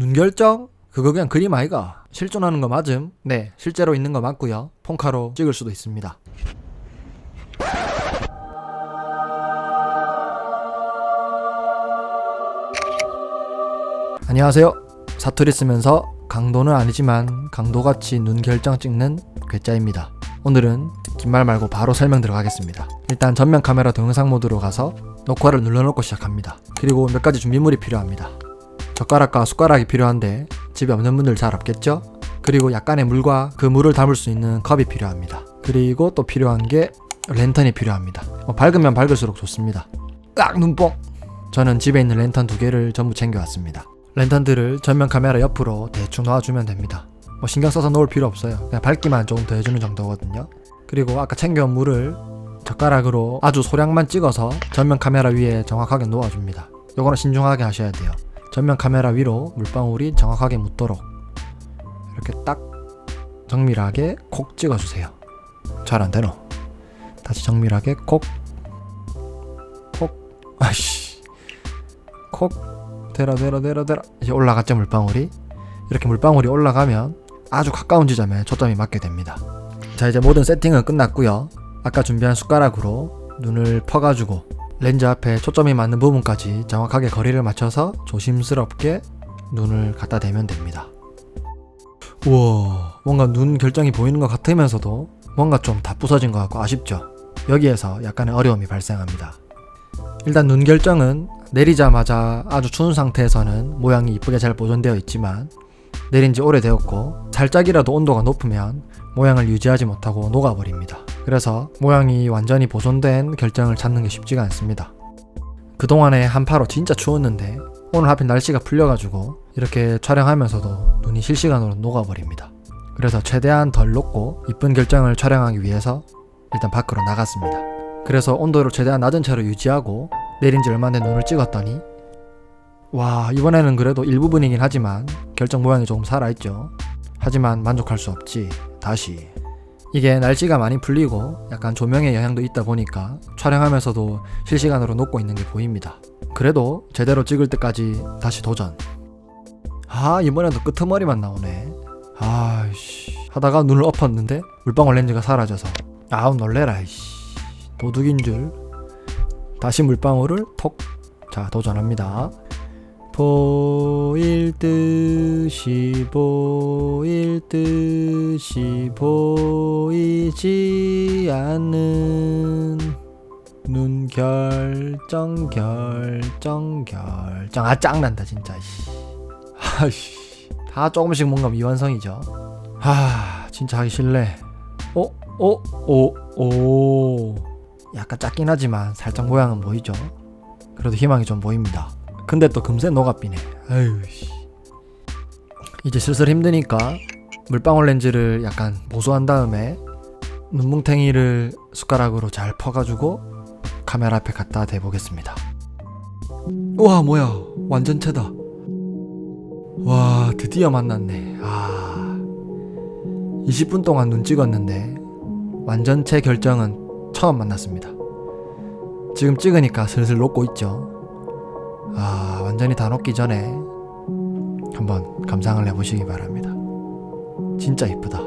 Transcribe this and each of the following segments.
눈결정? 그거 그냥 그림 아이가. 실존하는 거 맞음? 네. 실제로 있는 거 맞고요. 폰카로 찍을 수도 있습니다. 안녕하세요. 사투리 쓰면서 강도는 아니지만 강도같이 눈결정 찍는 괴짜입니다. 오늘은 긴 말 말고 바로 설명 들어가겠습니다. 일단 전면 카메라 동영상 모드로 가서 녹화를 눌러놓고 시작합니다. 그리고 몇 가지 준비물이 필요합니다 젓가락과 숟가락이 필요한데 집에 없는 분들 잘 없겠죠? 그리고 약간의 물과 그 물을 담을 수 있는 컵이 필요합니다. 그리고 또 필요한 게 랜턴이 필요합니다. 뭐 밝으면 밝을수록 좋습니다. 으악 눈뽕! 저는 집에 있는 랜턴 두 개를 전부 챙겨왔습니다. 랜턴들을 전면 카메라 옆으로 대충 놔주면 됩니다. 뭐 신경 써서 놓을 필요 없어요. 그냥 밝기만 조금 더 해주는 정도거든요. 그리고 아까 챙겨온 물을 젓가락으로 아주 소량만 찍어서 전면 카메라 위에 정확하게 놓아줍니다. 요거는 신중하게 하셔야 돼요. 전면 카메라 위로 물방울이 정확하게 묻도록 이렇게 딱 정밀하게 콕 찍어주세요. 잘 안 되노? 다시 정밀하게 콕, 콕, 아씨, 콕, 대라 대라 대라 대라 이제 올라갔죠 물방울이 이렇게 물방울이 올라가면 아주 가까운 지점에 초점이 맞게 됩니다. 자 이제 모든 세팅은 끝났고요. 아까 준비한 숟가락으로 눈을 퍼가지고 렌즈 앞에 초점이 맞는 부분까지 정확하게 거리를 맞춰서 조심스럽게 눈을 갖다 대면 됩니다. 우와, 뭔가 눈 결정이 보이는 것 같으면서도 뭔가 좀 다 부서진 것 같고 아쉽죠? 여기에서 약간의 어려움이 발생합니다. 일단 눈 결정은 내리자마자 아주 추운 상태에서는 모양이 이쁘게 잘 보존되어 있지만 내린 지 오래되었고 살짝이라도 온도가 높으면 모양을 유지하지 못하고 녹아버립니다. 그래서 모양이 완전히 보존된 결정을 찾는 게 쉽지가 않습니다. 그동안에 한파로 진짜 추웠는데 오늘 하필 날씨가 풀려가지고 이렇게 촬영하면서도 눈이 실시간으로 녹아버립니다. 그래서 최대한 덜 녹고 이쁜 결정을 촬영하기 위해서 일단 밖으로 나갔습니다. 그래서 온도를 최대한 낮은 채로 유지하고 내린 지 얼마 안된 눈을 찍었더니 와 이번에는 그래도 일부분이긴 하지만 결정 모양이 조금 살아있죠. 하지만 만족할 수 없지. 다시 이게 날씨가 많이 풀리고 약간 조명의 영향도 있다 보니까 촬영하면서도 실시간으로 녹고 있는 게 보입니다. 그래도 제대로 찍을 때까지 다시 도전. 아 이번에도 끄트머리만 나오네. 아이씨 하다가 눈을 엎었는데 물방울 렌즈가 사라져서 아우 놀래라 이씨 도둑인 줄. 다시 물방울을 톡. 자 도전합니다. 보일 듯이 보일 듯이 보이지 않는 눈 결정 결정 결정 아 짱난다 진짜 씨. 아씨 다 조금씩 뭔가 미완성이죠 아 진짜 하기 싫네 어? 어? 오? 오 약간 작긴 하지만 살짝 모양은 보이죠 그래도 희망이 좀 보입니다 근데 또 금세 녹아비네. 아유 씨. 이제 슬슬 힘드니까 물방울 렌즈를 약간 보수한 다음에 눈뭉탱이를 숟가락으로 잘 퍼가지고 카메라 앞에 갖다 대보겠습니다. 우와 뭐야 완전체다. 와 드디어 만났네. 아 20분 동안 눈 찍었는데 완전체 결정은 처음 만났습니다. 지금 찍으니까 슬슬 녹고 있죠. 아, 완전히 다 녹기 전에 한번 감상을 해보시기 바랍니다. 진짜 이쁘다.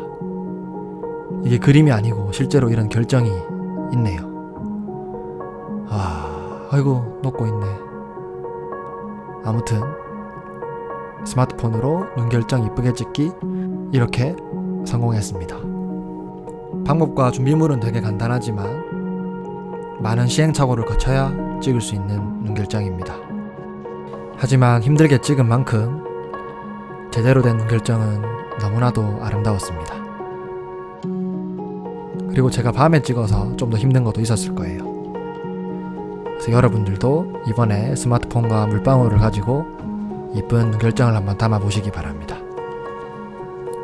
이게 그림이 아니고 실제로 이런 결정이 있네요. 아, 아이고, 녹고 있네. 아무튼, 스마트폰으로 눈 결정 이쁘게 찍기, 이렇게 성공했습니다. 방법과 준비물은 되게 간단하지만, 많은 시행착오를 거쳐야 찍을 수 있는 눈 결정입니다. 하지만 힘들게 찍은 만큼 제대로 된 결정은 너무나도 아름다웠습니다. 그리고 제가 밤에 찍어서 좀 더 힘든 것도 있었을 거예요. 그래서 여러분들도 이번에 스마트폰과 물방울을 가지고 이쁜 결정을 한번 담아 보시기 바랍니다.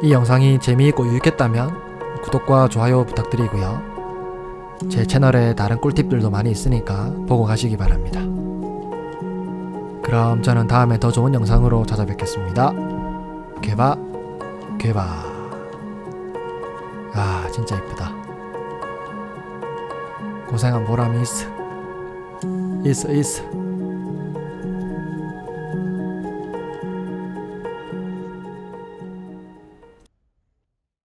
이 영상이 재미있고 유익했다면 구독과 좋아요 부탁드리고요. 제 채널에 다른 꿀팁들도 많이 있으니까 보고 가시기 바랍니다. 그럼 저는 다음에 더 좋은 영상으로 찾아뵙겠습니다. 개바, 개바. 아, 진짜 이쁘다. 고생한 보람이 있어. 있어, 있어.